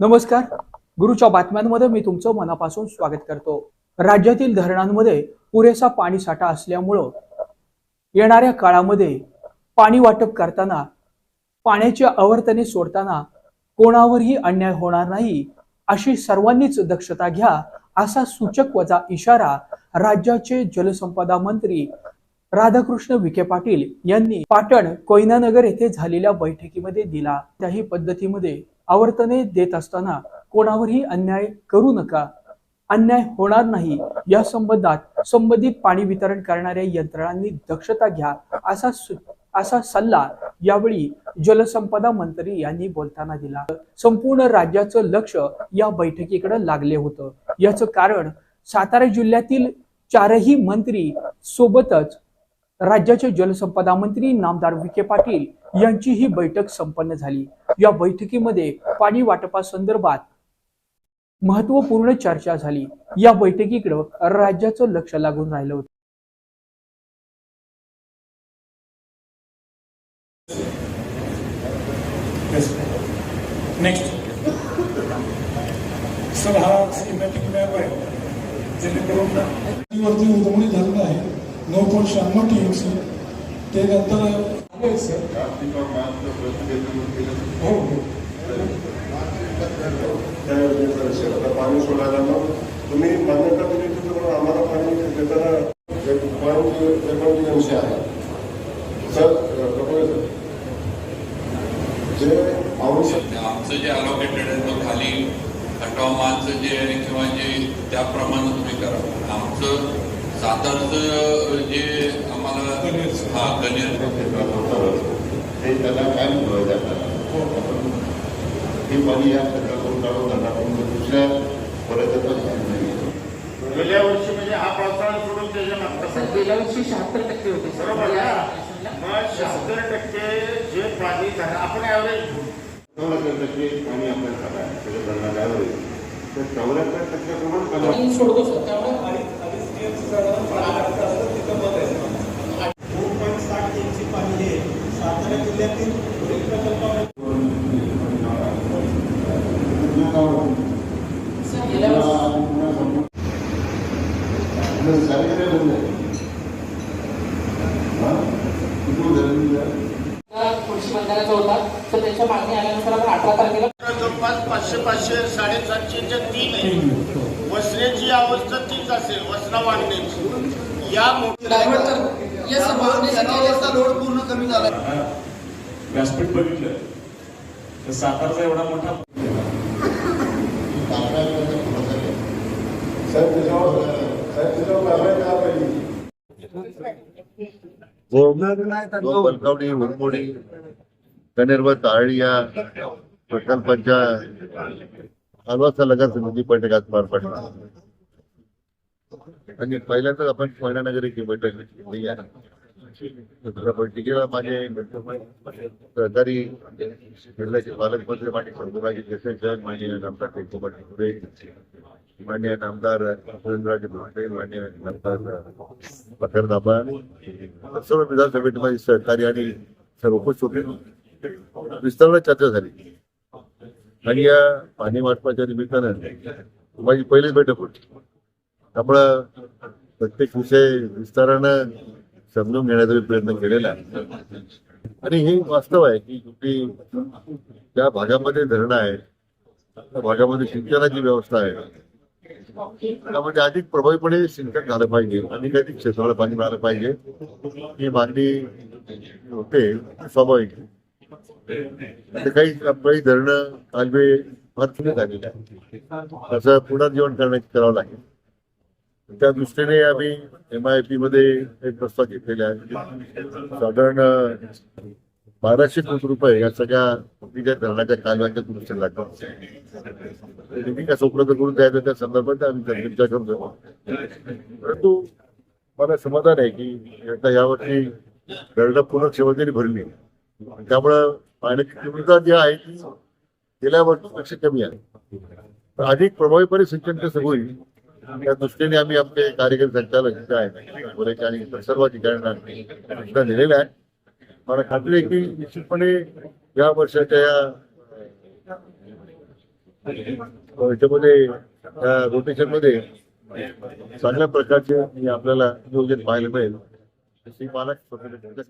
नमस्कार. गुरुच्या बातम्यांमध्ये मी तुमचं मनापासून स्वागत करतो. राज्यातील धरणांमध्ये पुरेसा पाणी साठा असल्यामुळं येणाऱ्या काळामध्ये पाणी वाटप करताना पाण्याची आवर्तने सोडताना कोणावरही अन्याय होणार नाही अशी सर्वांनीच दक्षता घ्या असा सूचक वजा इशारा राज्याचे जलसंपदा मंत्री राधाकृष्ण विखे पाटील यांनी पाटण कोयनानगर येथे झालेल्या बैठकीमध्ये दिला. त्याही पद्धतीमध्ये आवर्तने देत असताना कोणावरही अन्याय करू नका. अन्याय होणार नाही. या संबंधात संबंधित पाणी वितरण करणाऱ्या यंत्रणांनी दक्षता घ्या असा असा सल्ला यावेळी जलसंपदा मंत्री यांनी बोलताना दिला. संपूर्ण राज्याचं लक्ष या बैठकीकडे लागले होतं. याचं कारण सातारा जिल्ह्यातील चारही मंत्री सोबतच राज्याचे जलसंपदा मंत्री नामदार विखे पाटील यांची ही बैठक संपन्न झाली. या बैठकीमध्ये पाणी वाटपासंदर्भात महत्त्वपूर्ण चर्चा झाली. या बैठकीकडे राज्याचं लक्ष लागून राहिलं होतं. नेक्स्ट सर हा सिनेमॅटिक मॅप आहे. जेणेकरून वरती उजवणी आहे नऊ पॉईंट शहाण्णव टी एम सी ते नंतर हो हो त्या योजनेचा विषय आता पाणी सोडायला मग तुम्ही मान्यता दिली की तुम्हाला आम्हाला पाणी देताना एक पॉईंट आहे सर जे आवश्यक आमचं जे अलोकेटेड आहे तो खाली कटवामाचं जे आहे किंवा जे त्याप्रमाणे तुम्ही करा. आमचं सातारचं जे आम्हाला. हा कनेर ते त्याला काय मिळवायचं आपल्याला हे पाणी या क्षेत्रातून काढून पण दुसऱ्या पर्यटकांना नाही गेल्या वर्षी म्हणजे हा पावसाळा सोडून त्याच्या मागचा सर गेल्या वर्षी शहात्तर टक्के होते बरोबर. मग शहात्तर टक्के जे पाणी धरण आपण ॲव्हरेज चौऱ्याहत्तर टक्के पाणी आपल्याला धरणात तर चौऱ्याहत्तर टक्के प्रमाण सोडतो सर त्यामुळे दोन पॉईंट साठ टी एम सी पाणी हे सातारा जिल्ह्यातील पुढील प्रकल्पामध्ये कृषी मंत्र्याचा होता. तर त्यांच्या मागणी आल्यानुसार आपण अठरा तारखेला जवळपास पाचशे पाचशे साडेसातशे च्या तीन आहे वसण्याची अवस्था तीच असेल वसना वाढण्याची. या मोठ्या लोड पूर्ण कमी झाला. व्यासपीठ बघितलं. तर सातारचा एवढा मोठा बलकावडी उरमोडी कनेरव ताळी या प्रकल्पांच्या आलवासा लगा समिती बैठक आज पार पडली. आणि पहिल्यांदाच आपण कोयनानगर ही बैठक बैठकीला माझे सहकारी जिल्ह्याचे पालकमंत्री मान्य शंभूराजे देसाई मान्य आमदार टेकोबा टिकुरे मान्य आमदार सुरेंद्रराजे भोसले मान्य आमदार पठार दाबा सर्व विधानसभेत माझे सहकारी आणि सर्व उपस्थित. विस्ताराने चर्चा झाली. आणि या पाणी वाटपाच्या निमित्तानं माझी पहिलीच बैठक होती. त्यामुळं प्रत्येक विषय विस्तारानं समजून घेण्याचा मी प्रयत्न केलेला आहे. आणि हे वास्तव आहे की त्या ज्या भागामध्ये धरणं आहे त्या भागामध्ये सिंचनाची व्यवस्था आहे. त्यामध्ये अधिक प्रभावीपणे सिंचन झालं पाहिजे. आणि अधिक क्षेत्राला पाणी मिळालं पाहिजे. ही मागणी होते स्वाभाविक काही काही धरणं कालवे फार झालेले आहे त्याचं पुनर्जीवन करण्याची करावं लागेल. त्या दृष्टीने आम्ही एम आय पी मध्ये एक प्रस्ताव घेतलेला आहे. साधारण बाराशे कोटी रुपये या सगळ्या ज्या धरणाच्या कालव्यांच्या दृष्टीने लागतात निधी कसं उपलब्ध करून द्यायचं त्या संदर्भात आम्ही चर्चा करतो परंतु मला समाधान आहे की आता यावर्षी धरणं पूर्ण क्षमतेने भरली. त्यामुळं पाण्याची तीव्रता जी आहे ती गेल्या वर्षीपेक्षा कमी आहे. अधिक प्रभावीपणे सिंचन कसं होईल त्या दृष्टीने आम्ही आपले कार्यकारी संचालक जे आहेत. पुरेच्या आणि इतर सर्व ठिकाणांना सूचना दिलेल्या आहेत. मला खात्री आहे की निश्चितपणे या वर्षाच्या या याच्यामध्ये रोटेशनमध्ये चांगल्या प्रकारचे आपल्याला नियोजन पाहायला मिळेल. श्री महाराष्ट्र